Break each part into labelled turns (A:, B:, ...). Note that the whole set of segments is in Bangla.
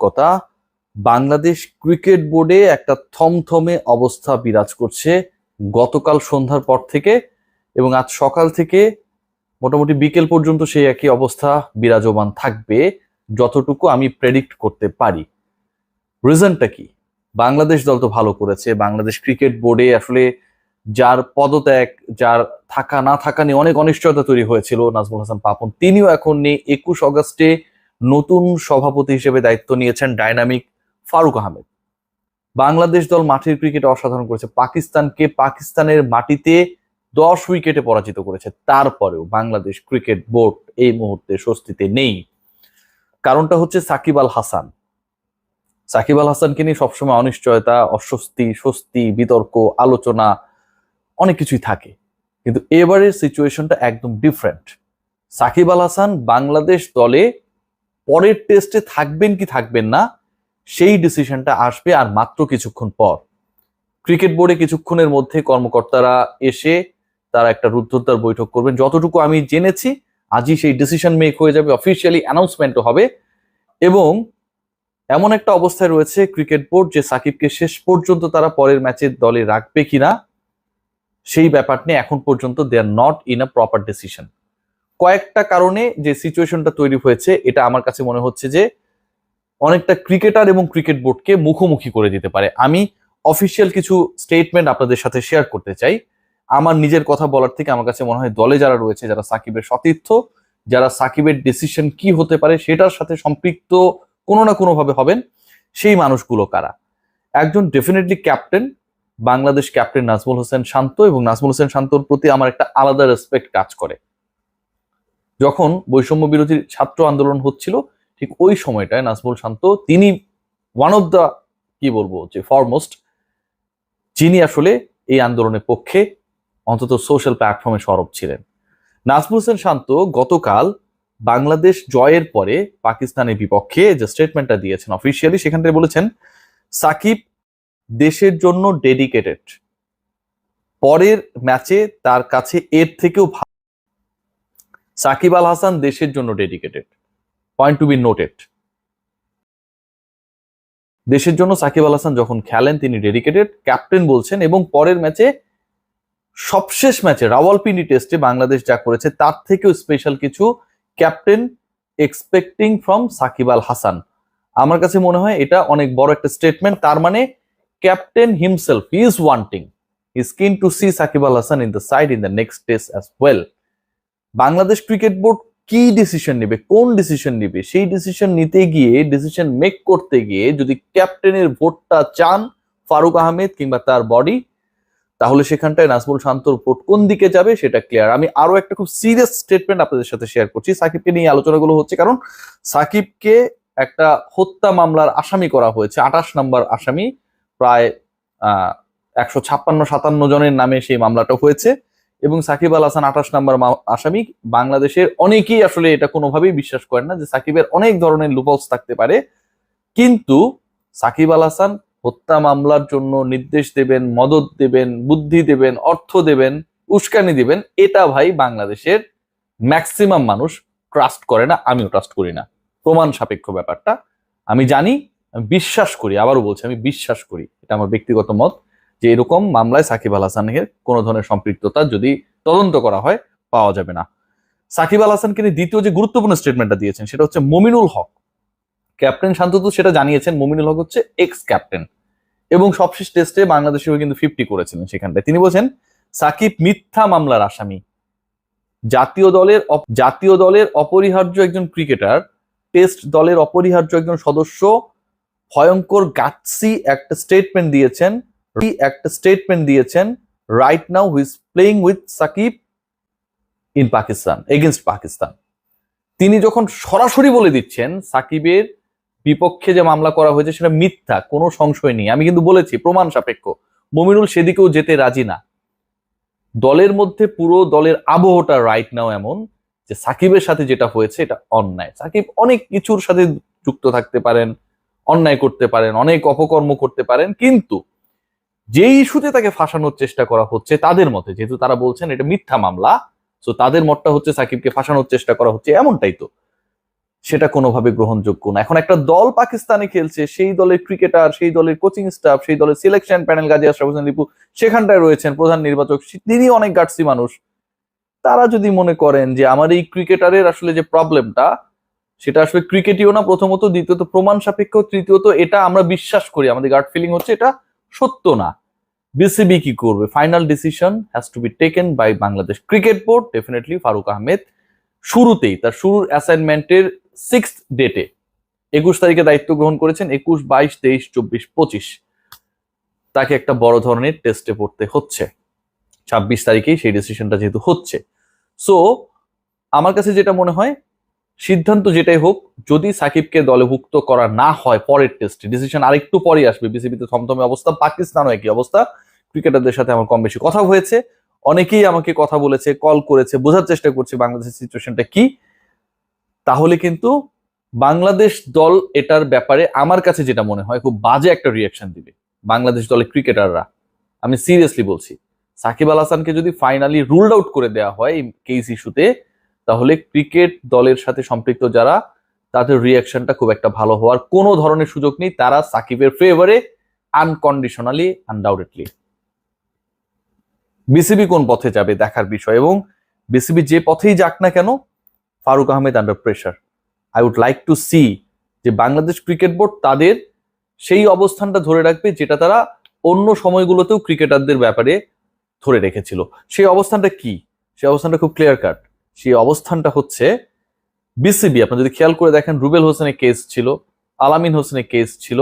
A: কথা, বাংলাদেশ ক্রিকেট বোর্ডে একটা থমথমে অবস্থা বিরাজ করছে গতকাল সন্ধ্যার পর থেকে এবং আজ সকাল থেকে মোটামুটি বিকেল পর্যন্ত সেই একই অবস্থা বিরাজমান থাকবে যতটুকু আমি প্রেডিক্ট করতে পারি। রিজনটা কি? বাংলাদেশ দল তো ভালো করেছে, বাংলাদেশ ক্রিকেট বোর্ডে আসলে যার পদত্যাগ, যার থাকা না থাকা নিয়ে অনেক অনিশ্চয়তা তৈরি হয়েছিল। নাজমুল হাসান পাপন, তিনিও এখন নেই, একুশ অগস্টে নতুন সভাপতি হিসেবে দায়িত্ব নিয়েছেন ডাইনামিক ফারুক আহমেদ। বাংলাদেশ দল মাঠের ক্রিকেটে অসাধারণ করেছে। পাকিস্তানকে পাকিস্তানের মাটিতে দশ উইকেটে পরাজিত করেছে। তারপরেও বাংলাদেশ ক্রিকেট বোর্ড এই মুহূর্তে স্বস্তিতে নেই। কারণটা হচ্ছে সাকিব আল হাসান। সাকিব আল হাসানকে নিয়ে সবসময় অনিশ্চয়তা, অস্বস্তি, স্বস্তি, বিতর্ক, আলোচনা, অনেক কিছুই থাকে। কিন্তু এবারের সিচুয়েশনটা একদম ডিফারেন্ট সাকিব আল হাসান বাংলাদেশ দলে পরের টেস্টে থাকবেন কি থাকবেন না, সেই ডিসিশনটা আসবে আর মাত্র কিছুক্ষণ পর। ক্রিকেট বোর্ডে কিছুক্ষণের মধ্যে কর্মকর্তারা এসে তারা একটা রুদ্ধদ্বার বৈঠক করবেন। যতটুকু আমি জেনেছি, আজই সেই ডিসিশন মেক হয়ে যাবে অফিসিয়ালি অ্যানাউন্সমেন্টও হবে। এবং এমন একটা অবস্থায় রয়েছে ক্রিকেট বোর্ড যে সাকিবকে শেষ পর্যন্ত তারা পরের ম্যাচের দলে রাখবে কিনা, সেই ব্যাপার নিয়ে এখন পর্যন্ত they are not in a proper decision কয়েকটা কারণে যে সিচুয়েশনটা তৈরি হয়েছে, এটা আমার কাছে মনে হচ্ছে যে অনেকটা ক্রিকেটার এবং ক্রিকেট বোর্ডকে মুখোমুখি করে দিতে পারে। আমি অফিসিয়াল কিছু স্টেটমেন্ট আপনাদের সাথে শেয়ার করতে চাই। আমার নিজের কথা বলার থেকে আমার কাছে মনে হয় দলে যারা রয়েছে, যারা সাকিবের সতীর্থ, যারা সাকিবের ডিসিশন কি হতে পারে সেটার সাথে সম্পৃক্ত কোনো না কোনোভাবে হবেন সেই মানুষগুলো কারা? একজন definitely captain Bangladesh captain Najmul Hossain Shanto এবং নাজমুল হোসেন শান্তর প্রতি আমার একটা আলাদা রেসপেক্ট কাজ করে। যখন বৈষম্য বিরোধী ছাত্র আন্দোলন হচ্ছিল, ঠিক ওই সময়টায় নাজমুল শান্ত, তিনি ওয়ান অফ দ্য কি বলব, যে ফরমোস্ট যিনি আসলে এই আন্দোলনের পক্ষে অন্তত সোশ্যাল প্ল্যাটফর্মে সরব ছিলেন। নাজমুল হোসেন শান্ত গতকাল বাংলাদেশ জয়ের পরে পাকিস্তানের বিপক্ষে যে স্টেটমেন্টটা দিয়েছেন অফিসিয়ালি সেখান থেকে বলেছেন, সাকিব দেশের জন্য ডেডিকেটেড পরের ম্যাচে তার কাছে এর থেকেও সাকিব আল হাসান দেশের জন্য dedicated point to be noted দেশের জন্য সাকিব আল হাসান যখন খেলেন, তিনি ডেডিকেটেড ক্যাপ্টেন বলছেন, এবং পরের ম্যাচে সবশেষ ম্যাচে রাওয়ালপিন্ডি টেস্টে বাংলাদেশ যা করেছে, তার থেকেও স্পেশাল কিছু captain expecting from Shakib Al Hasan. আমার কাছে মনে হয় এটা অনেক বড় একটা স্টেটমেন্ট তার মানে captain himself is wanting is keen to see Shakib Al Hasan in the side in the next test as well Bangladesh cricket board কি ডিসিশন নেবে, কোন ডিসিশন নেবে? সেই ডিসিশন নিতে গিয়ে ডিসিশন মেক করতে গিয়ে যদি ক্যাপ্টেনের ভোটটা চান ফারুক আহমেদ কিংবা তার বডি তাহলে সেখানটায় নাজমুল শান্তর ভোট কোন দিকে যাবে সেটা ক্লিয়ার আমি আরও একটা খুব সিরিয়াস স্টেটমেন্ট আপনাদের সাথে শেয়ার করছি। সাকিবকে নিয়ে আলোচনাগুলো হচ্ছে কারণ সাকিবকে একটা হত্যা মামলার আসামি করা হয়েছে, আঠাশ নম্বর আসামি, প্রায় একশো ছাপ্পান্ন সাতান্ন জনের নামে সেই মামলাটা হয়েছে। এবং সাকিব আল হাসান আঠাশ নম্বর আসামি। বাংলাদেশের অনেকেই আসলে এটা কোনোভাবেই বিশ্বাস করেন না যে সাকিবের অনেক ধরনের লুপলস থাকতে পারে। কিন্তু সাকিব আল হাসান হত্যা মামলার জন্য নির্দেশ দেবেন মদত দেবেন, বুদ্ধি দেবেন, অর্থ দেবেন, উস্কানি দিবেন, এটা ভাই বাংলাদেশের ম্যাক্সিমাম মানুষ ট্রাস্ট করে না, আমিও ট্রাস্ট করি না। প্রমাণ সাপেক্ষ ব্যাপারটা। আমি জানি বিশ্বাস করি, আবারও বলছি, আমি বিশ্বাস করি। এটা আমার ব্যক্তিগত মত। যে এরকম মামলায় সাকিব আল হাসানের কোনো ধরনের সম্পৃক্ততা যদি তদন্ত করা হয়, পাওয়া যাবে না। সাকিব আল হাসানকে দ্বিতীয় যে গুরুত্বপূর্ণ স্টেটমেন্টটা দিয়েছেন, সেটা হচ্ছে মমিনুল হক। ক্যাপ্টেন শান্ততু সেটা জানিয়েছেন, মমিনুল হক হচ্ছে এক্স ক্যাপ্টেন এবং সবশেষ টেস্টে বাংলাদেশেও কিন্তু ফিফটি করেছিলেন সেখানটায়। তিনি বলছেন, সাকিব মিথ্যা মামলার আসামি। জাতীয় দলের জাতীয় দলের অপরিহার্য একজন ক্রিকেটার টেস্ট দলের অপরিহার্য একজন সদস্য, ভয়ঙ্কর গাটসি একটা স্টেটমেন্ট দিয়েছেন একটা স্টেটমেন্ট দিয়েছেন right now who's playing with Shakib in Pakistan against Pakistan তিনি যখন সরাসরি বলে দিচ্ছেন সাকিবের বিপক্ষে যে মামলা করা হয়েছে সেটা মিথ্যা, কোনো সংশয় নেই। আমি কিন্তু বলেছি, প্রমাণ সাপেক্ষ। মমিনুল সেদিকেও যেতে রাজি না। দলের মধ্যে পুরো দলের আবহটা রাইট নাও এমন যে সাকিবের সাথে যেটা হয়েছে এটা অন্যায়। সাকিব অনেক কিছুর সাথে যুক্ত থাকতে পারেন, অন্যায় করতে পারেন, অনেক অপকর্ম করতে পারেন, কিন্তু যে ইস্যুতে তাকে ফাঁসানোর চেষ্টা করা হচ্ছে তাদের মতে, যেহেতু তারা বলছেন এটা মিথ্যা মামলা তো তাদের মতটা হচ্ছে সাকিবকে ফাঁসানোর চেষ্টা করা হচ্ছে, এমনটাই তো। সেটা কোনোভাবে গ্রহণযোগ্য না। এখন একটা দল পাকিস্তানে খেলছে, সেই দলের ক্রিকেটার, সেই দলের কোচিং স্টাফ সেই দলের সিলেকশন প্যানেল গাজী আশরাফ হোসেন রিপু সেখানটায় রয়েছেন প্রধান নির্বাচক তিনি অনেক গার্সি মানুষ। তারা যদি মনে করেন যে আমার এই ক্রিকেটারের আসলে যে প্রবলেমটা সেটা আসলে ক্রিকেটীয় না, প্রথমত, দ্বিতীয়ত, প্রমাণ সাপেক্ষ, তৃতীয়ত, এটা আমরা বিশ্বাস করি। আমাদের গার্ড ফিলিং হচ্ছে এটা সত্য না। বিসিবি কি করবে? Final decision has to be taken by Bangladesh cricket board definitely Faruque Ahmed শুরুতেই, তার শুরুর অ্যাসাইনমেন্টের সিক্স ডেটে একুশ তারিখে দায়িত্ব গ্রহণ করেছেন, একুশ, বাইশ, তেইশ, চব্বিশ, পঁচিশ। তাকে একটা বড় ধরনের টেস্টে পড়তে হচ্ছে। ছাব্বিশ তারিখেই সেই ডিসিশনটা যেহেতু হচ্ছে। সো আমার কাছে যেটা মনে হয় সিদ্ধান্ত যেটাই হোক, যদি সাকিবকে দলভুক্ত করা না হয় পরের টেস্টে ডিসিশন আরেকটু পরে আসবে বিসিবিতে থমথমে অবস্থা, পাকিস্তানও একই অবস্থা ক্রিকেটারদের সাথে আমার কম বেশি কথা হয়েছে। অনেকেই আমাকে কথা বলেছে কল করেছে, বোঝার চেষ্টা করছে বাংলাদেশের সিচুয়েশনটা কি। তাহলে কিন্তু বাংলাদেশ দল এটার ব্যাপারে আমার কাছে যেটা মনে হয়, খুব বাজে একটা রিয়াকশন দিবে বাংলাদেশ দলের ক্রিকেটাররা আমি সিরিয়াসলি বলছি, সাকিব আল হাসানকে যদি ফাইনালি রুলড আউট করে দেওয়া হয় এই কেস ইস্যুতে তাহলে ক্রিকেট দলের সাথে সম্পৃক্ত যারা, তাদের রিয়াকশনটা খুব একটা ভালো হওয়ার কোনো ধরনের সুযোগ নেই। তারা সাকিবের ফেভারে আনকন্ডিশনালি আনডাউটেডলি বিসিবি কোন পথে যাবে দেখার বিষয় এবং বিসিবি যে পথেই যাক না কেন, Faruque Ahmed under pressure I would like to see যে বাংলাদেশ ক্রিকেট বোর্ড তাদের সেই অবস্থানটা ধরে রাখবে যেটা তারা অন্য সময়গুলোতেও ক্রিকেটারদের ব্যাপারে ধরে রেখেছিল। সেই অবস্থানটা কি? সেই অবস্থানটা খুব ক্লিয়ার কাট সেই অবস্থানটা হচ্ছে বিসিবি আপনি যদি খেয়াল করে দেখেন, রুবেল হোসেনের কেস ছিল, আলামিন হোসেনের কেস ছিল,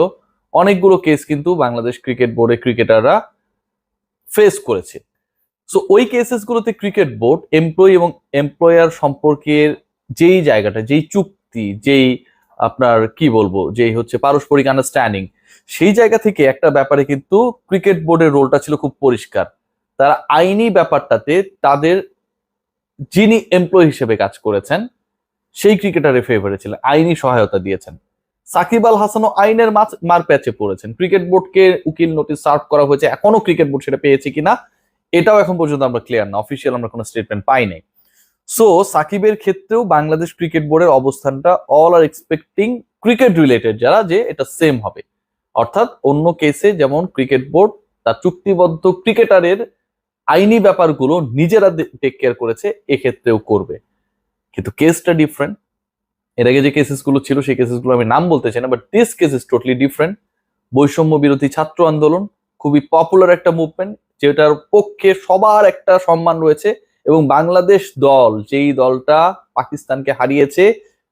A: অনেকগুলো কেস কিন্তু বাংলাদেশ ক্রিকেট বোর্ডে ক্রিকেটাররা ফেস করেছে। সো ওই কেসেসগুলোতে ক্রিকেট বোর্ড এমপ্লয়ি এবং এমপ্লয়ার সম্পর্কের যেই জায়গাটা, যেই চুক্তি, যেই আপনার কি বলব, যেই হচ্ছে পারস্পরিক আন্ডারস্ট্যান্ডিং সেই জায়গা থেকে একটা ব্যাপারে কিন্তু ক্রিকেট বোর্ডের রোলটা ছিল খুব পরিষ্কার। তারা আইনি ব্যাপারটাতে তাদের যিনি এমপ্লয়ি হিসেবে কাজ করেছেন, সেই ক্রিকেটারের ফেভারে ছিলেন, আইনি সহায়তা দিয়েছেন। সাকিব আল হাসানও আইনের মার প্যাচে পড়েছেন। ক্রিকেট বোর্ডকে উকিল নোটিশ সার্ভ করা হয়েছে, এখনও ক্রিকেট বোর্ড সেটা পেয়েছে কিনা, এটাও এখন পর্যন্ত আমরা ক্লিয়ার না অফিসিয়াল আমরা কোনো স্টেটমেন্ট পাই নাই। সো সাকিবের ক্ষেত্রেও বাংলাদেশ ক্রিকেট বোর্ডের অবস্থানটা all are expecting cricket related যারা, যে এটা সেম হবে। অর্থাৎ অন্য কেসে যেমন ক্রিকেট বোর্ড তার চুক্তিবদ্ধ ক্রিকেটারের আইনি ব্যাপারগুলো নিজেরা টেক কেয়ার করেছে, এক্ষেত্রেও করবে। কিন্তু কেসটা ডিফারেন্ট এর আগে যে কেসেসগুলো ছিল, সেই কেসেসগুলো আমি নাম বলতে চাই না but this case is totally different বৈষম্য বিরোধী ছাত্র আন্দোলন, খুবই পপুলার একটা মুভমেন্ট যেটার পক্ষে সবার একটা সম্মান রয়েছে, এবং বাংলাদেশ দল, যেই দলটা পাকিস্তানকে হারিয়েছে,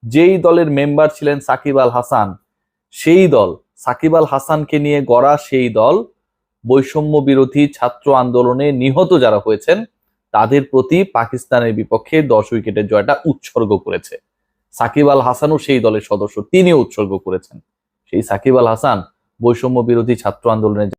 A: যেই দলের মেম্বার ছিলেন সাকিব আল হাসান, সেই দল, সাকিব আল হাসানকে নিয়ে গড়া সেই দল বৈষম্য বিরোধী ছাত্র আন্দোলনে নিহত যারা হয়েছেন, তাদের প্রতি পাকিস্তানের বিপক্ষে দশ উইকেটের জয়টা উৎসর্গ করেছে। সাকিব আল হাসানও সেই দলের সদস্য, তিনিও উৎসর্গ করেছেন। সেই সাকিব আল হাসান বৈষম্য বিরোধী ছাত্র আন্দোলনের